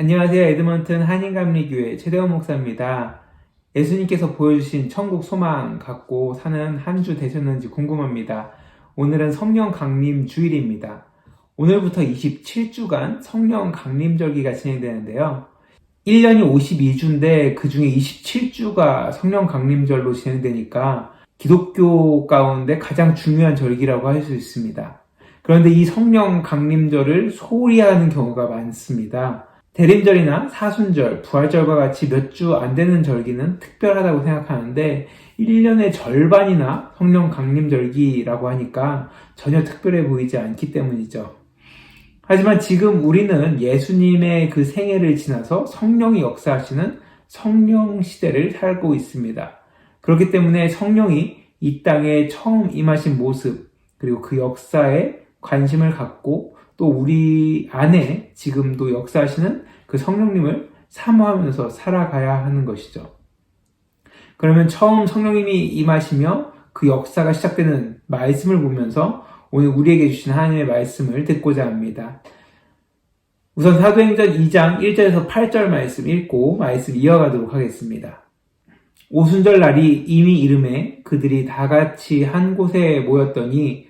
안녕하세요. 에드먼튼 한인감리교회 최대원 목사입니다. 예수님께서 보여주신 천국 소망 갖고 사는 한 주 되셨는지 궁금합니다. 오늘은 성령 강림 주일입니다. 오늘부터 27주간 성령 강림절기가 진행되는데요. 1년이 52주인데 그 중에 27주가 성령 강림절로 진행되니까 기독교 가운데 가장 중요한 절기라고 할 수 있습니다. 그런데 이 성령 강림절을 소홀히 하는 경우가 많습니다. 대림절이나 사순절, 부활절과 같이 몇 주 안 되는 절기는 특별하다고 생각하는데 1년의 절반이나 성령 강림절기라고 하니까 전혀 특별해 보이지 않기 때문이죠. 하지만 지금 우리는 예수님의 그 생애를 지나서 성령이 역사하시는 성령 시대를 살고 있습니다. 그렇기 때문에 성령이 이 땅에 처음 임하신 모습, 그리고 그 역사에 관심을 갖고 또 우리 안에 지금도 역사하시는 그 성령님을 사모하면서 살아가야 하는 것이죠. 그러면 처음 성령님이 임하시며 그 역사가 시작되는 말씀을 보면서 오늘 우리에게 주신 하나님의 말씀을 듣고자 합니다. 우선 사도행전 2장 1절에서 8절 말씀 읽고 말씀 이어가도록 하겠습니다. 오순절 날이 이미 이름에 그들이 다 같이 한 곳에 모였더니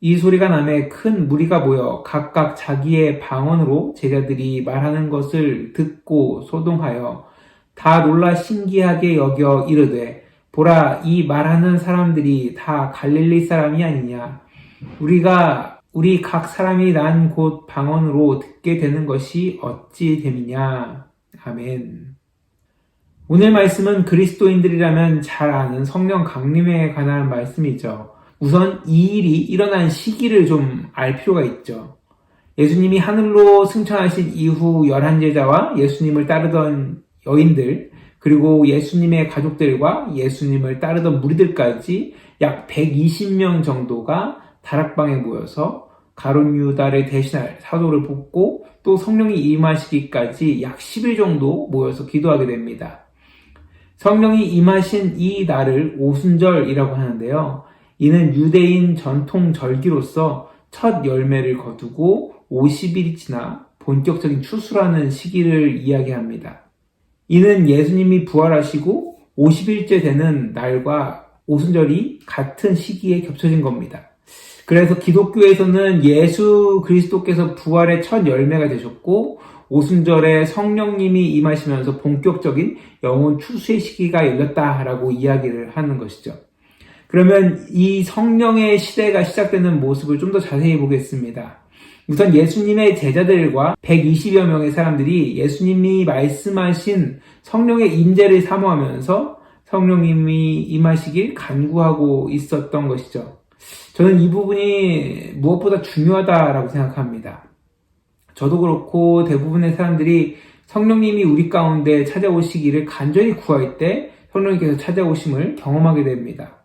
이 소리가 남에 큰 무리가 모여 각각 자기의 방언으로 제자들이 말하는 것을 듣고 소동하여 다 놀라 신기하게 여겨 이르되 보라 이 말하는 사람들이 다 갈릴리 사람이 아니냐 우리가 우리 각 사람이 난 곳 방언으로 듣게 되는 것이 어찌 됨이냐 아멘. 오늘 말씀은 그리스도인들이라면 잘 아는 성령 강림에 관한 말씀이죠. 우선 이 일이 일어난 시기를 좀 알 필요가 있죠. 예수님이 하늘로 승천하신 이후 열한 제자와 예수님을 따르던 여인들, 그리고 예수님의 가족들과 예수님을 따르던 무리들까지 약 120명 정도가 다락방에 모여서 가론 유다를 대신할 사도를 뽑고 또 성령이 임하시기까지 약 10일 정도 모여서 기도하게 됩니다. 성령이 임하신 이 날을 오순절이라고 하는데요. 이는 유대인 전통 절기로서 첫 열매를 거두고 50일이 지나 본격적인 추수라는 시기를 이야기합니다. 이는 예수님이 부활하시고 50일째 되는 날과 오순절이 같은 시기에 겹쳐진 겁니다. 그래서 기독교에서는 예수 그리스도께서 부활의 첫 열매가 되셨고 오순절에 성령님이 임하시면서 본격적인 영혼 추수의 시기가 열렸다라고 이야기를 하는 것이죠. 그러면 이 성령의 시대가 시작되는 모습을 좀 더 자세히 보겠습니다. 우선 예수님의 제자들과 120여 명의 사람들이 예수님이 말씀하신 성령의 임재를 사모하면서 성령님이 임하시길 간구하고 있었던 것이죠. 저는 이 부분이 무엇보다 중요하다라고 생각합니다. 저도 그렇고 대부분의 사람들이 성령님이 우리 가운데 찾아오시기를 간절히 구할 때 성령님께서 찾아오심을 경험하게 됩니다.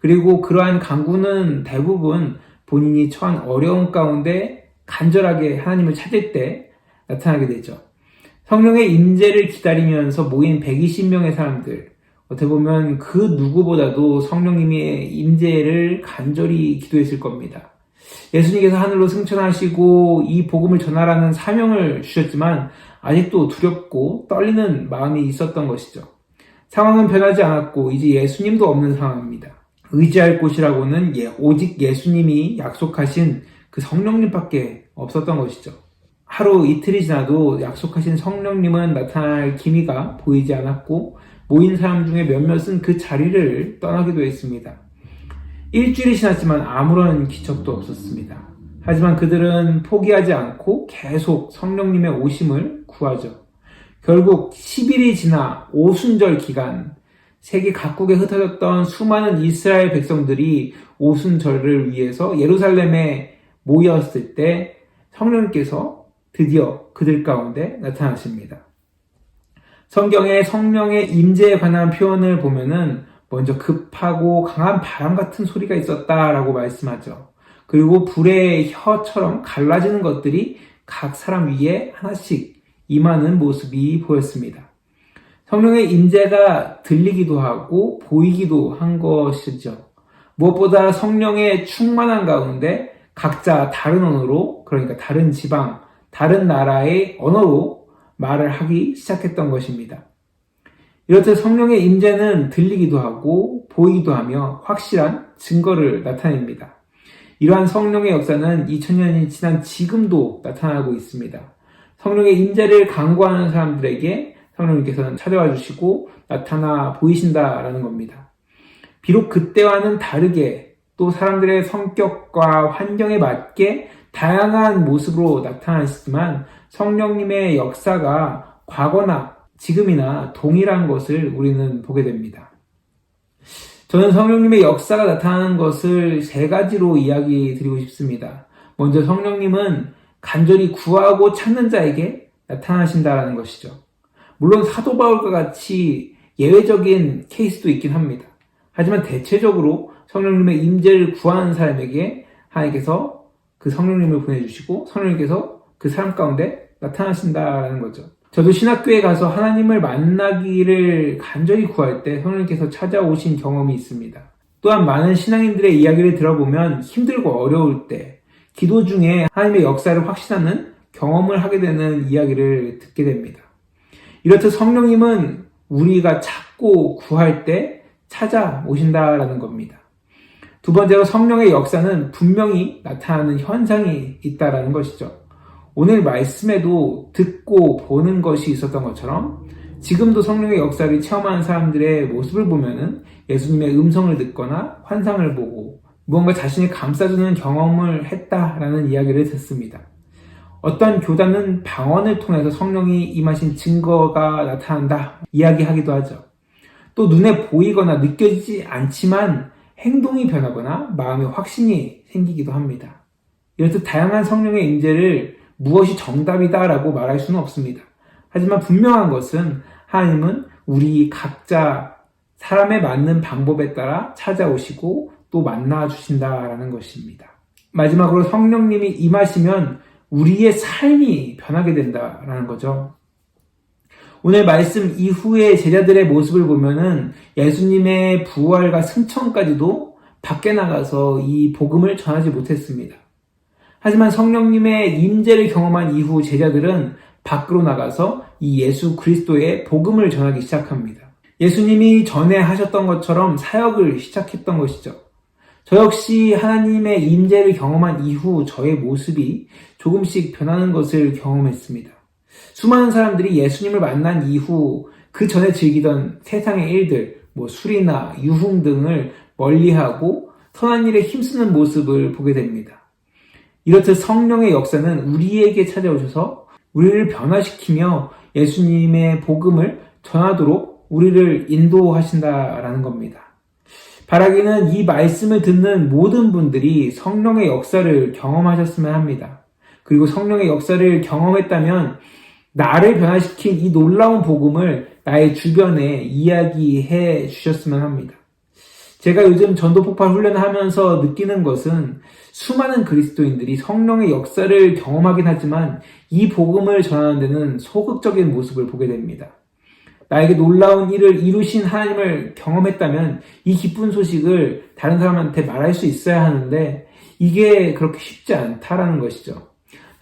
그리고 그러한 간구는 대부분 본인이 처한 어려운 가운데 간절하게 하나님을 찾을 때 나타나게 되죠. 성령의 임재를 기다리면서 모인 120명의 사람들, 어떻게 보면 그 누구보다도 성령님의 임재를 간절히 기도했을 겁니다. 예수님께서 하늘로 승천하시고 이 복음을 전하라는 사명을 주셨지만 아직도 두렵고 떨리는 마음이 있었던 것이죠. 상황은 변하지 않았고 이제 예수님도 없는 상황입니다. 의지할 곳이라고는 예, 오직 예수님이 약속하신 그 성령님밖에 없었던 것이죠. 하루 이틀이 지나도 약속하신 성령님은 나타날 기미가 보이지 않았고 모인 사람 중에 몇몇은 그 자리를 떠나기도 했습니다. 일주일이 지났지만 아무런 기척도 없었습니다. 하지만 그들은 포기하지 않고 계속 성령님의 오심을 구하죠. 결국 10일이 지나 오순절 기간, 세계 각국에 흩어졌던 수많은 이스라엘 백성들이 오순절을 위해서 예루살렘에 모였을 때 성령님께서 드디어 그들 가운데 나타나십니다. 성경의 성령의 임재에 관한 표현을 보면은 먼저 급하고 강한 바람 같은 소리가 있었다라고 말씀하죠. 그리고 불의 혀처럼 갈라지는 것들이 각 사람 위에 하나씩 임하는 모습이 보였습니다. 성령의 임재가 들리기도 하고 보이기도 한 것이죠. 무엇보다 성령의 충만한 가운데 각자 다른 언어로 그러니까 다른 지방, 다른 나라의 언어로 말을 하기 시작했던 것입니다. 이렇듯 성령의 임재는 들리기도 하고 보이기도 하며 확실한 증거를 나타냅니다. 이러한 성령의 역사는 2000년이 지난 지금도 나타나고 있습니다. 성령의 임재를 강구하는 사람들에게 성령님께서는 찾아와 주시고 나타나 보이신다라는 겁니다. 비록 그때와는 다르게 또 사람들의 성격과 환경에 맞게 다양한 모습으로 나타나시지만 성령님의 역사가 과거나 지금이나 동일한 것을 우리는 보게 됩니다. 저는 성령님의 역사가 나타나는 것을 세 가지로 이야기 드리고 싶습니다. 먼저 성령님은 간절히 구하고 찾는 자에게 나타나신다라는 것이죠. 물론 사도 바울과 같이 예외적인 케이스도 있긴 합니다. 하지만 대체적으로 성령님의 임재를 구하는 사람에게 하나님께서 그 성령님을 보내주시고 성령님께서 그 사람 가운데 나타나신다라는 거죠. 저도 신학교에 가서 하나님을 만나기를 간절히 구할 때 성령님께서 찾아오신 경험이 있습니다. 또한 많은 신앙인들의 이야기를 들어보면 힘들고 어려울 때 기도 중에 하나님의 역사를 확신하는 경험을 하게 되는 이야기를 듣게 됩니다. 이렇듯 성령님은 우리가 찾고 구할 때 찾아오신다라는 겁니다. 두 번째로 성령의 역사는 분명히 나타나는 현상이 있다라는 것이죠. 오늘 말씀에도 듣고 보는 것이 있었던 것처럼 지금도 성령의 역사를 체험하는 사람들의 모습을 보면은 예수님의 음성을 듣거나 환상을 보고 무언가 자신을 감싸주는 경험을 했다라는 이야기를 듣습니다. 어떤 교단은 방언을 통해서 성령이 임하신 증거가 나타난다 이야기하기도 하죠. 또 눈에 보이거나 느껴지지 않지만 행동이 변하거나 마음의 확신이 생기기도 합니다. 이렇듯 다양한 성령의 임재를 무엇이 정답이다라고 말할 수는 없습니다. 하지만 분명한 것은 하나님은 우리 각자 사람에 맞는 방법에 따라 찾아오시고 또 만나 주신다라는 것입니다. 마지막으로 성령님이 임하시면 우리의 삶이 변하게 된다라는 거죠. 오늘 말씀 이후의 제자들의 모습을 보면은 예수님의 부활과 승천까지도 밖에 나가서 이 복음을 전하지 못했습니다. 하지만 성령님의 임재를 경험한 이후 제자들은 밖으로 나가서 이 예수 그리스도의 복음을 전하기 시작합니다. 예수님이 전에 하셨던 것처럼 사역을 시작했던 것이죠. 저 역시 하나님의 임재를 경험한 이후 저의 모습이 조금씩 변하는 것을 경험했습니다. 수많은 사람들이 예수님을 만난 이후 그 전에 즐기던 세상의 일들, 뭐 술이나 유흥 등을 멀리하고 선한 일에 힘쓰는 모습을 보게 됩니다. 이렇듯 성령의 역사는 우리에게 찾아오셔서 우리를 변화시키며 예수님의 복음을 전하도록 우리를 인도하신다라는 겁니다. 바라기는 이 말씀을 듣는 모든 분들이 성령의 역사를 경험하셨으면 합니다. 그리고 성령의 역사를 경험했다면 나를 변화시킨 이 놀라운 복음을 나의 주변에 이야기해 주셨으면 합니다. 제가 요즘 전도 폭발 훈련을 하면서 느끼는 것은 수많은 그리스도인들이 성령의 역사를 경험하긴 하지만 이 복음을 전하는 데는 소극적인 모습을 보게 됩니다. 나에게 놀라운 일을 이루신 하나님을 경험했다면 이 기쁜 소식을 다른 사람한테 말할 수 있어야 하는데 이게 그렇게 쉽지 않다라는 것이죠.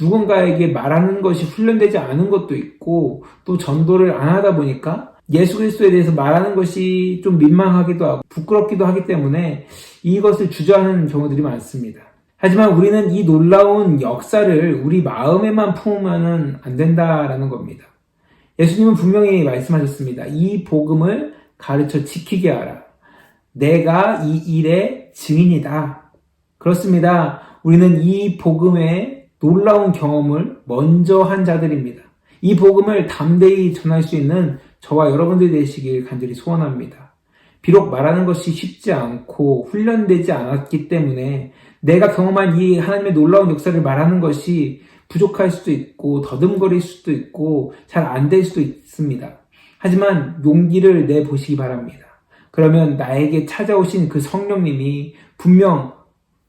누군가에게 말하는 것이 훈련되지 않은 것도 있고 또 전도를 안 하다 보니까 예수 그리스도에 대해서 말하는 것이 좀 민망하기도 하고 부끄럽기도 하기 때문에 이것을 주저하는 경우들이 많습니다. 하지만 우리는 이 놀라운 역사를 우리 마음에만 품으면 안 된다라는 겁니다. 예수님은 분명히 말씀하셨습니다. 이 복음을 가르쳐 지키게 하라. 내가 이 일의 증인이다. 그렇습니다. 우리는 이 복음의 놀라운 경험을 먼저 한 자들입니다. 이 복음을 담대히 전할 수 있는 저와 여러분들 되시길 간절히 소원합니다. 비록 말하는 것이 쉽지 않고 훈련되지 않았기 때문에 내가 경험한 이 하나님의 놀라운 역사를 말하는 것이 부족할 수도 있고 더듬거릴 수도 있고 잘 안 될 수도 있습니다. 하지만 용기를 내 보시기 바랍니다. 그러면 나에게 찾아오신 그 성령님이 분명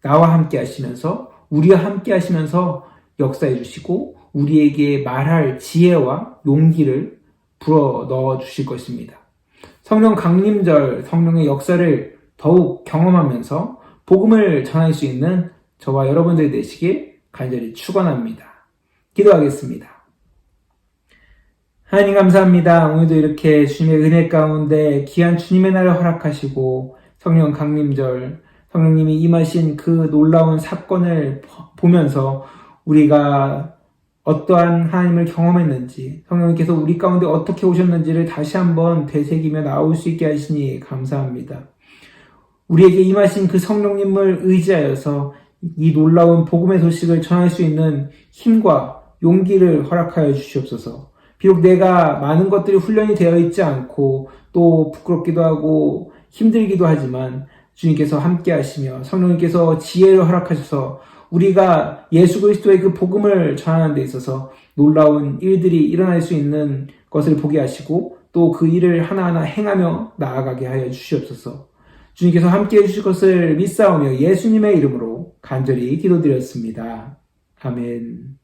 나와 함께 하시면서 우리와 함께 하시면서 역사해 주시고 우리에게 말할 지혜와 용기를 불어 넣어 주실 것입니다. 성령 강림절 성령의 역사를 더욱 경험하면서 복음을 전할 수 있는 저와 여러분들이 되시길 간절히 축원합니다. 기도하겠습니다. 하나님 감사합니다. 오늘도 이렇게 주님의 은혜 가운데 귀한 주님의 날을 허락하시고 성령 강림절 성령님이 임하신 그 놀라운 사건을 보면서 우리가 어떠한 하나님을 경험했는지 성령님께서 우리 가운데 어떻게 오셨는지를 다시 한번 되새기며 나올 수 있게 하시니 감사합니다. 우리에게 임하신 그 성령님을 의지하여서 이 놀라운 복음의 소식을 전할 수 있는 힘과 용기를 허락하여 주시옵소서. 비록 내가 많은 것들이 훈련이 되어 있지 않고 또 부끄럽기도 하고 힘들기도 하지만 주님께서 함께 하시며 성령님께서 지혜를 허락하셔서 우리가 예수 그리스도의 그 복음을 전하는 데 있어서 놀라운 일들이 일어날 수 있는 것을 보게 하시고 또 그 일을 하나하나 행하며 나아가게 하여 주시옵소서. 주님께서 함께 해주실 것을 믿사오며 예수님의 이름으로 간절히 기도드렸습니다. 아멘.